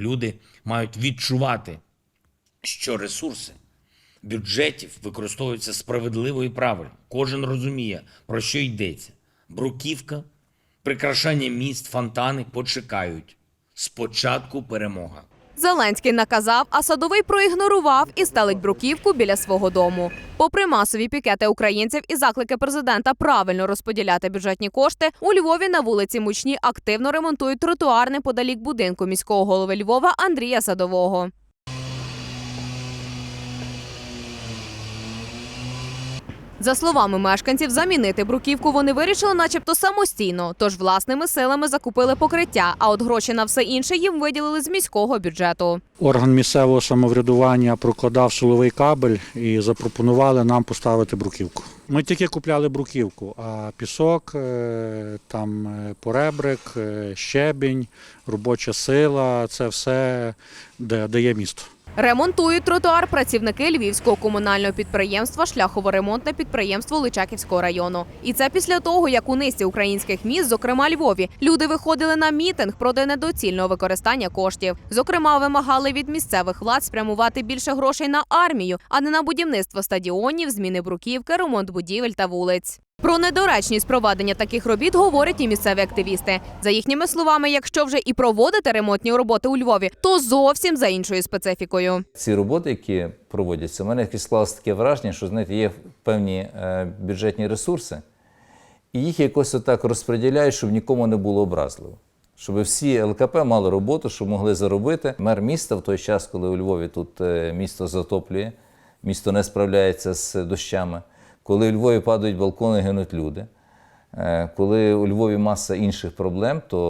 Люди мають відчувати, що ресурси бюджетів використовуються справедливо і правильно. Кожен розуміє, про що йдеться. Бруківка, прикрашання міст, фонтани почекають. Спочатку перемога. Зеленський наказав, а садовий проігнорував і стелить бруківку біля свого дому. Попри масові пікети українців і заклики президента правильно розподіляти бюджетні кошти, у Львові на вулиці Мучні активно ремонтують тротуар неподалік будинку міського голови Львова Андрія Садового. За словами мешканців, замінити бруківку вони вирішили, начебто самостійно. Тож власними силами закупили покриття. А от гроші на все інше їм виділили з міського бюджету. Орган місцевого самоврядування прокладав силовий кабель і запропонували нам поставити бруківку. Ми тільки купляли бруківку, а пісок, е, там е, поребрик, е, щебінь, робоча сила це все дає місто. Ремонтують тротуар працівники львівського комунального підприємства Шляхово-ремонтне підприємство Личаківського району. І це після того, як у низці українських міст, зокрема Львові, люди виходили на мітинг проти недоцільного використання коштів. Зокрема, вимагали від місцевих влад спрямувати більше грошей на армію, а не на будівництво стадіонів, зміни бруківки, ремонт будівель та вулиць. Про недоречність проведення таких робіт говорять і місцеві активісти. За їхніми словами, якщо вже і проводити ремонтні роботи у Львові, то зовсім за іншою специфікою. ці роботи, які проводяться, у мене якось склалося таке враження, що знаєте, є певні е, бюджетні ресурси, і їх якось отак розподіляють, щоб нікому не було образливо. Щоб всі ЛКП мали роботу, щоб могли заробити. Мер міста в той час, коли у Львові тут е, місто затоплює, місто не справляється з дощами, коли у Львові падають балкони, гинуть люди. е, Коли у Львові маса інших проблем, то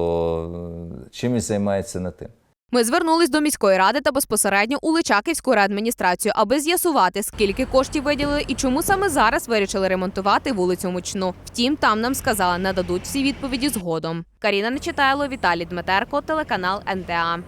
е, чимось займається не тим. Ми звернулись до міської ради та безпосередньо у Личаківську адміністрацію, аби з'ясувати, скільки коштів виділили і чому саме зараз вирішили ремонтувати вулицю Мучну. Втім, там нам сказали, нададуть всі відповіді згодом. Каріна Нечитайло, Віталій Дмитерко, телеканал НТА.